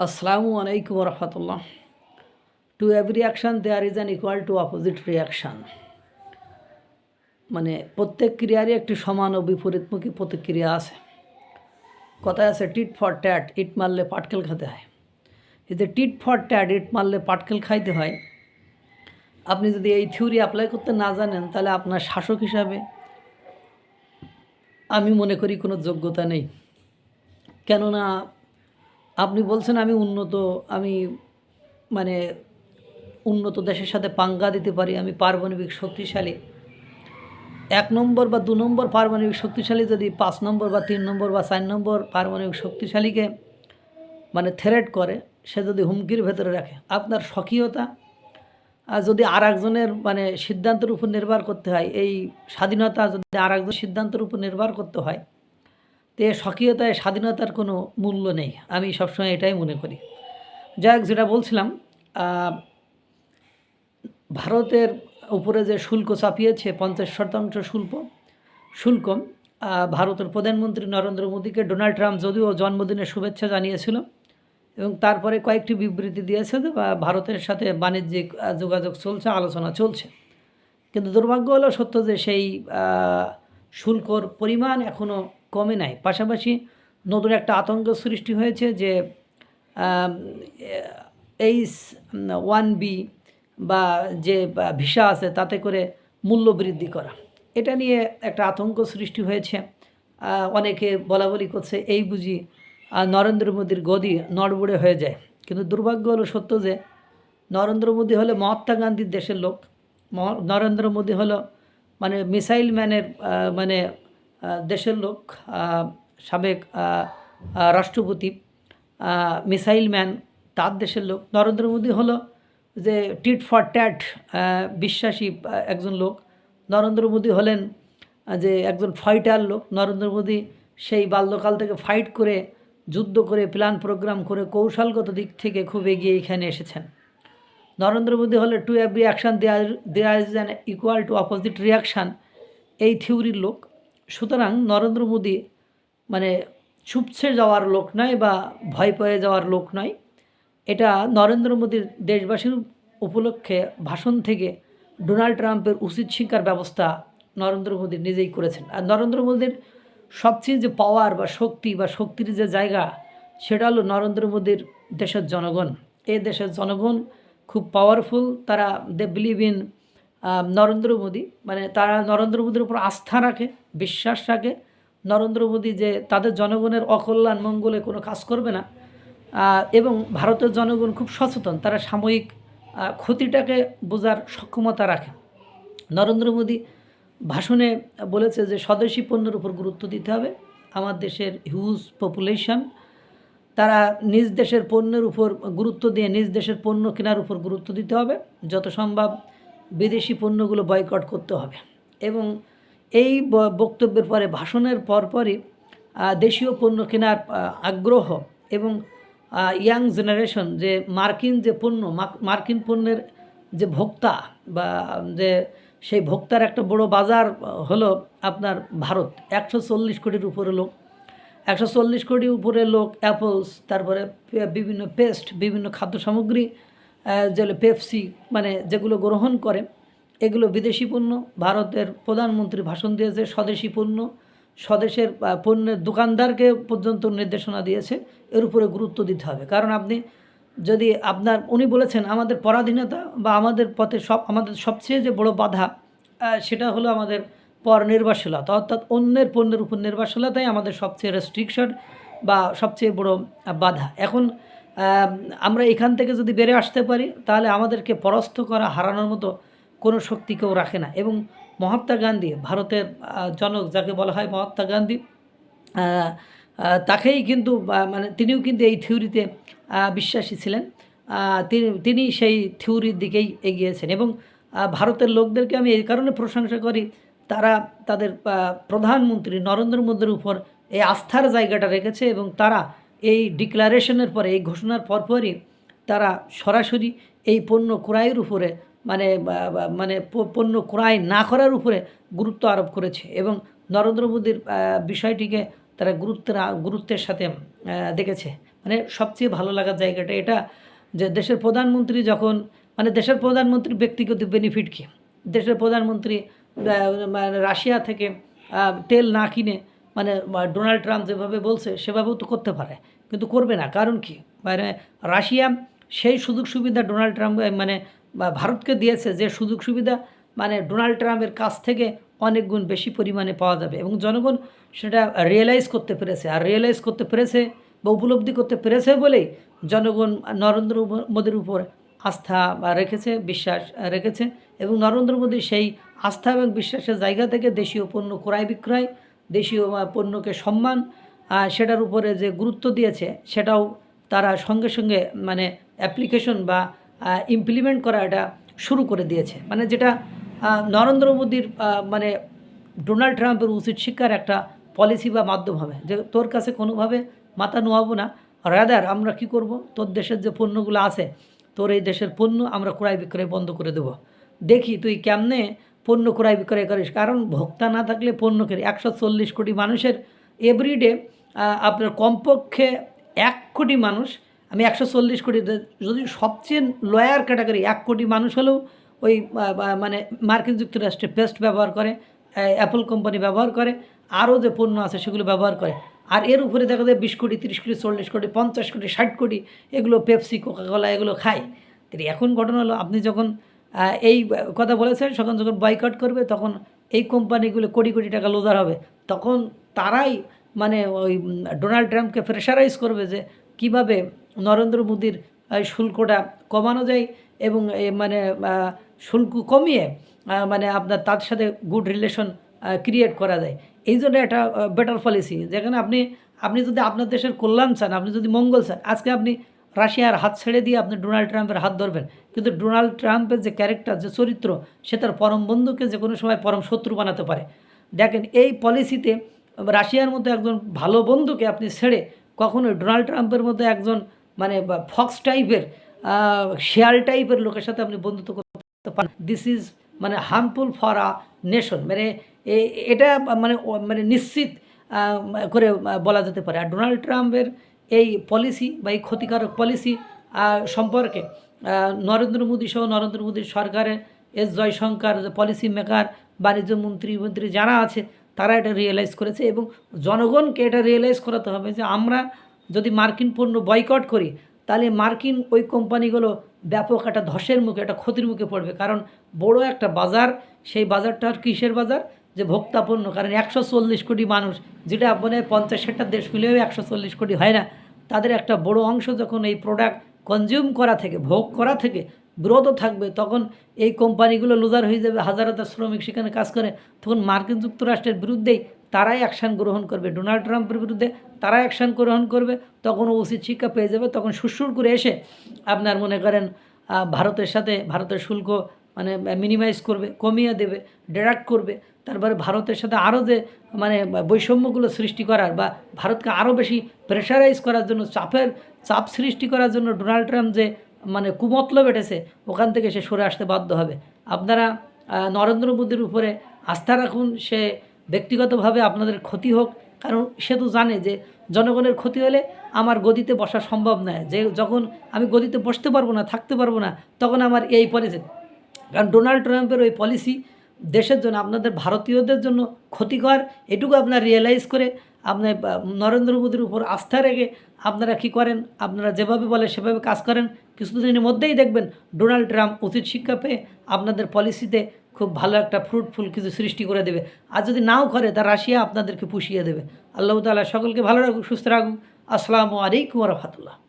Assalamu alaikum warahmatullah. To every action there is an equal to opposite reaction. মানে প্রত্যেক ক্রিয়ারই একটি সমান ও বিপরীতমুখী প্রতিক্রিয়া আছে কথায় আছে টিট ফর ট্যাট ইট মারলে পাটকেল খেতে হয় এই যে টিট ফর ট্যাট ইট মারলে পাটকেল খাইতে হয় আপনি যদি এই থিওরি অ্যাপ্লাই করতে না জানেন, তাহলে আপনার শাসক হিসাবে আমি মনে করি কোনো যোগ্যতা নেই কেননা আপনি বলছেন আমি উন্নত, আমি মানে উন্নত দেশের সাথে পাঙ্গা দিতে পারি, আমি পারমাণবিক শক্তিশালী। এক নম্বর বা দু নম্বর পারমাণবিক শক্তিশালী যদি পাঁচ নম্বর বা তিন নম্বর বা চার নম্বর পারমাণবিক শক্তিশালীকে মানে থ্রেট করে, সে যদি হুমকির ভেতরে রাখে, আপনার স্বকীয়তা? আর যদি আর একজনের মানে সিদ্ধান্তের উপর নির্ভর করতে হয়, এই স্বাধীনতা যদি আর একজন সিদ্ধান্তের উপর নির্ভর করতে হয় তো স্বকীয়তায় স্বাধীনতার কোনো মূল্য নেই। আমি সবসময় এটাই মনে করি। যাই হোক, যেটা বলছিলাম ভারতের উপরে যে শুল্ক চাপিয়েছে, পঞ্চাশ শতাংশ শুল্ক শুল্ক ভারতের প্রধানমন্ত্রী নরেন্দ্র মোদীকে ডোনাল্ড ট্রাম্প যদিও জন্মদিনের শুভেচ্ছা জানিয়েছিল এবং তারপরে কয়েকটি বিবৃতি দিয়েছে যে ভারতের সাথে বাণিজ্যিক যোগাযোগ চলছে, আলোচনা চলছে। কিন্তু দুর্ভাগ্য হলো সত্য যে সেই শুল্কর পরিমাণ এখনও কমে নাই। পাশাপাশি নতুন একটা আতঙ্ক সৃষ্টি হয়েছে যে এইচ ওয়ান বি বা যে ভিসা আছে তাতে করে মূল্য বৃদ্ধি করা। এটা নিয়ে একটা আতঙ্ক সৃষ্টি হয়েছে। অনেকে বলা বলি করছে, এই বুঝি নরেন্দ্র মোদীর গদি নড়বড়ে হয়ে যায়। কিন্তু দুর্ভাগ্য হলো সত্য যে, নরেন্দ্র মোদী হলো মহাত্মা গান্ধীর দেশের লোক। নরেন্দ্র মোদী হলো মানে মিসাইল ম্যানের মানে দেশের লোক সাবেক রাষ্ট্রপতি মিসাইল ম্যান, তার দেশের লোক। নরেন্দ্র মোদী হলো যে টিট ফর ট্যাট বিশ্বাসী একজন লোক। নরেন্দ্র মোদী হলেন যে একজন ফাইটার লোক। নরেন্দ্র মোদী সেই বাল্যকাল থেকে ফাইট করে, যুদ্ধ করে, প্ল্যান প্রোগ্রাম করে কৌশলগত দিক থেকে খুব এগিয়ে এখানে এসেছেন। নরেন্দ্র মোদী হলে to every action there there is an equal to opposite reaction এই থিওরির লোক। সুতরাং নরেন্দ্র মোদী মানে চুপছে যাওয়ার লোক নয় বা ভয় পেয়ে যাওয়ার লোক নয়। এটা নরেন্দ্র মোদীর দেশবাসীর উপলক্ষে ভাষণ থেকে ডোনাল্ড ট্রাম্পের উচিত শিক্ষার ব্যবস্থা নরেন্দ্র মোদী নিজেই করেছেন। আর নরেন্দ্র মোদীর সবচেয়ে যে পাওয়ার বা শক্তি বা শক্তির যে জায়গা, সেটা হলো নরেন্দ্র মোদীর দেশের জনগণ। এই দেশের জনগণ খুব পাওয়ারফুল তারা they believe in Narendra Modi মানে তারা নরেন্দ্র মোদীর উপর আস্থা রাখে, বিশ্বাস রাখে। নরেন্দ্র মোদী যে তাদের জনগণের অকল্যাণ মঙ্গলে কোনো কাজ করবে না এবং ভারতের জনগণ খুব সচেতন, তারা সাময়িক ক্ষতিটাকে বোঝার সক্ষমতা রাখে। নরেন্দ্র মোদী ভাষণে বলেছে যে স্বদেশি পণ্যের উপর গুরুত্ব দিতে হবে, আমার দেশের হিউজ পপুলেশন তারা নিজ দেশের পণ্যের উপর গুরুত্ব দিয়ে নিজ দেশের পণ্য কেনার উপর গুরুত্ব দিতে হবে, যত সম্ভব বিদেশি পণ্যগুলো বয়কট করতে হবে। এবং এই বক্তব্যের পরে, ভাষণের পরপরই দেশীয় পণ্য কেনার আগ্রহ এবং ইয়াং জেনারেশন যে মার্কিন যে পণ্য মার্কিন পণ্যের যে ভোক্তা বা, যে সেই ভোক্তার একটা বড় বাজার হলো আপনার ভারত। একশো চল্লিশ কোটির উপরে লোক। একশো চল্লিশ কোটির উপরে লোক অ্যাপলস তারপরে বিভিন্ন পেস্ট বিভিন্ন খাদ্য সামগ্রী পেপসি মানে যেগুলো গ্রহণ করে, এগুলো বিদেশি পণ্য, ভারতের প্রধানমন্ত্রী ভাষণ দিয়েছে, স্বদেশি পণ্য, স্বদেশের পণ্যের দোকানদারকে পর্যন্ত নির্দেশনা দিয়েছে, এর উপরে গুরুত্ব দিতে হবে। কারণ আপনি যদি আপনার, উনি বলেছেন, আমাদের পরাধীনতা বা আমাদের পথে সব, আমাদের সবচেয়ে যে বড় বাধা সেটা হলো আমাদের পর নির্ভরশীলতা অর্থাৎ অন্যের পণ্যের উপর নির্ভরশীলতাই আমাদের সবচেয়ে রেস্ট্রিকশন বা সবচেয়ে বড় বাধা। এখন আমরা এখান থেকে যদি বেড়ে আসতে পারি, তাহলে আমাদেরকে পরাস্ত করা, হারানোর মতো কোনো শক্তি কেউ রাখে না। এবং মহাত্মা গান্ধী, ভারতের জনক যাকে বলা হয় মহাত্মা গান্ধী তাকেই কিন্তু মানে তিনিও কিন্তু এই থিওরিতে বিশ্বাসী ছিলেন। তিনি সেই থিওরির দিকেই এগিয়েছেন। এবং ভারতের লোকদেরকে আমি এই কারণে প্রশংসা করি, তারা তাদের প্রধানমন্ত্রী নরেন্দ্র মোদীর উপর এই আস্থার জায়গাটা রেখেছে এবং তারা এই ডিক্লারেশনের পরে, এই ঘোষণার পরপরই তারা সরাসরি এই পণ্য ক্রয়ের উপরে মানে মানে পণ্য ক্রয় না করার উপরে গুরুত্ব আরোপ করেছে এবং নরেন্দ্র মোদীর বিষয়টিকে তারা গুরুত্বের গুরুত্বের সাথে দেখেছে। মানে সবচেয়ে ভালো লাগার জায়গাটা এটা যে দেশের প্রধানমন্ত্রী যখন মানে দেশের প্রধানমন্ত্রী ব্যক্তিগত বেনিফিট কী? দেশের প্রধানমন্ত্রী মানে রাশিয়া থেকে তেল না কিনে মানে ডোনাল্ড ট্রাম্প যেভাবে বলছে, সেভাবেও তো করতে পারে। কিন্তু করবে না। কারণ কি? মানে রাশিয়া সেই সুযোগ সুবিধা ডোনাল্ড ট্রাম্প মানে ভারতকে দিয়েছে যে সুযোগ সুবিধা মানে ডোনাল্ড ট্রাম্পের কাছ থেকে অনেক গুণ বেশি পরিমাণে পাওয়া যাবে। এবং জনগণ সেটা রিয়েলাইজ করতে পেরেছে। আর রিয়েলাইজ করতে পেরেছে বা উপলব্ধি করতে পেরেছে বলেই জনগণ নরেন্দ্র মোদীর উপর আস্থা রেখেছে, বিশ্বাস রেখেছে। এবং নরেন্দ্র মোদী সেই আস্থা এবং বিশ্বাসের জায়গা থেকে দেশীয় পণ্য ক্রয় বিক্রয় দেশীয় পণ্যকে সম্মান সেটার উপরে যে গুরুত্ব দিয়েছে, সেটাও তারা সঙ্গে সঙ্গে মানে অ্যাপ্লিকেশন বা ইমপ্লিমেন্ট করা এটা শুরু করে দিয়েছে। মানে যেটা নরেন্দ্র মোদীর মানে ডোনাল্ড ট্রাম্পের উচিত শিক্ষার একটা পলিসি বা মাধ্যম হবে। যে তোর কাছে কোনোভাবে মাথা নোয়াবো না রাদার আমরা কি করব? তোর দেশের যে পণ্যগুলো আছে, তোর এই দেশের পণ্য আমরা ক্রয় বিক্রয় বন্ধ করে দেবো। দেখি তুই কেমনে পণ্য ক্রয় বিক্রয় করে। কারণ ভোক্তা না থাকলে পণ্য কেন। একশো চল্লিশ কোটি মানুষের এভরিডে আপনার কমপক্ষে এক কোটি মানুষ, আমি একশো চল্লিশ কোটি যদি সবচেয়ে লয়ার ক্যাটাগরি এক কোটি মানুষ হলেও ওই মানে মার্কিন যুক্তরাষ্ট্রে পেস্ট ব্যবহার করে অ্যাপল কোম্পানি ব্যবহার করে, আরও যে পণ্য আছে সেগুলো ব্যবহার করে। আর এর উপরে দেখা যায় বিশ কোটি, তিরিশ কোটি, চল্লিশ কোটি, পঞ্চাশ কোটি, ষাট কোটি, এগুলো পেপসি কোকাকোলা এগুলো খায়। তো এখন ঘটনা হলো, আপনি যখন এই কথা বলেছেন তখন যখন বয়কট করবে, তখন এই কোম্পানিগুলো কোটি কোটি টাকা লোজার হবে। তখন তারাই মানে ওই ডোনাল্ড ট্রাম্পকে প্রেশারাইজ করবে যে কীভাবে নরেন্দ্র মোদীর শুল্কটা কমানো যায় এবং মানে শুল্ক কমিয়ে মানে আপনার তার সাথে গুড রিলেশন ক্রিয়েট করা যায়। এই জন্য একটা বেটার পলিসি যেখানে আপনি আপনি যদি আপনার দেশের কল্যাণ চান, আপনি যদি মঙ্গল চান, আজকে আপনি রাশিয়ার হাত ছেড়ে দিয়ে আপনি ডোনাল্ড ট্রাম্পের হাত ধরবেন। কিন্তু ডোনাল্ড ট্রাম্পের যে ক্যারেক্টার, যে চরিত্র, সে তার পরম বন্ধুকে যে কোনো সময় পরম শত্রু বানাতে পারে। দেখেন, এই পলিসিতে রাশিয়ার মতো একজন ভালো বন্ধুকে আপনি ছেড়ে কখনোই ডোনাল্ড ট্রাম্পের মতো একজন মানে ফক্স টাইপের শেয়াল টাইপের লোকের সাথে আপনি বন্ধুত্ব করতে পারেন। দিস ইজ মানে হার্মফুল ফর আ নেশন মানে এটা মানে মানে নিশ্চিত করে বলা যেতে পারে। আর ডোনাল্ড ট্রাম্পের এই পলিসি বা এই ক্ষতিকারক পলিসি সম্পর্কে নরেন্দ্র মোদী সহ নরেন্দ্র মোদীর সরকারের এস জয়শঙ্কর পলিসি মেকার বাণিজ্য মন্ত্রী মন্ত্রী যারা আছে, তারা এটা রিয়েলাইজ করেছে এবং জনগণকে এটা রিয়েলাইজ করাতে হবে যে আমরা যদি মার্কিন পণ্য বয়কট করি, তাহলে মার্কিন ওই কোম্পানিগুলো ব্যাপক একটা ধসের মুখে, একটা ক্ষতির মুখে পড়বে। কারণ বড় একটা বাজার, সেই বাজারটা আর কিসের বাজার? যে ভোক্তাপূর্ণ কারণ একশো চল্লিশ কোটি মানুষ, যেটা মানে পঞ্চাশ ষাটটা দেশ মিলেও একশো চল্লিশ কোটি হয় না। তাদের একটা বড় অংশ যখন এই প্রোডাক্ট কনজিউম করা থেকে, ভোগ করা থেকে বিরত থাকবে, তখন এই কোম্পানিগুলো লুজার হয়ে যাবে, হাজার হাজার শ্রমিক সেখানে কাজ করে। তখন মার্কিন যুক্তরাষ্ট্রের বিরুদ্ধেই তারাই অ্যাকশান গ্রহণ করবে। ডোনাল্ড ট্রাম্পের বিরুদ্ধে তারাই অ্যাকশান গ্রহণ করবে। তখন উচিত শিক্ষা পেয়ে যাবে, তখন সুরসুর করে এসে আপনার মনে করেন ভারতের সাথে, ভারতের শুল্ক মানে মিনিমাইজ করবে, কমিয়ে দেবে ডিডাক্ট করবে। তারপরে ভারতের সাথে আরও যে মানে বৈষম্যগুলো সৃষ্টি করার বা ভারতকে আরও বেশি প্রেশারাইজ করার জন্য, চাপের, চাপ সৃষ্টি করার জন্য ডোনাল্ড ট্রাম্প যে মানে কুমতলব এটেছে, ওখান থেকে সে সরে আসতে বাধ্য হবে। আপনারা নরেন্দ্র মোদীর উপরে আস্থা রাখুন, সে ব্যক্তিগতভাবে আপনাদের ক্ষতি হোক, কারণ সে তো জানে যে, জনগণের ক্ষতি হলে আমার গদিতে বসা সম্ভব নয়। যে, যখন আমি গদিতে বসতে পারব না, থাকতে পারব না, তখন আমার এই পলিসি কারণ ডোনাল্ড ট্রাম্পের ওই পলিসি দেশের জন্য, আপনাদের ভারতীয়দের জন্য ক্ষতিকর, এটুকু আপনার রিয়েলাইজ করে আপনার নরেন্দ্র মোদীর উপর আস্থা রেখে আপনারা কী করেন? আপনারা যেভাবে বলে সেভাবে কাজ করেন। কিছুদিনের মধ্যেই দেখবেন ডোনাল্ড ট্রাম্প উচিত শিক্ষা পেয়ে আপনাদের পলিসিতে খুব ভালো একটা ফ্রুটফুল কিছু সৃষ্টি করে দেবে। আর যদি নাও করে, তা রাশিয়া আপনাদেরকে পুষিয়ে দেবে। আল্লাহ তাআলা সকলকে ভালো রাখুক, সুস্থ রাখুক। আসসালামু আলাইকুম রহমতুল্লাহ।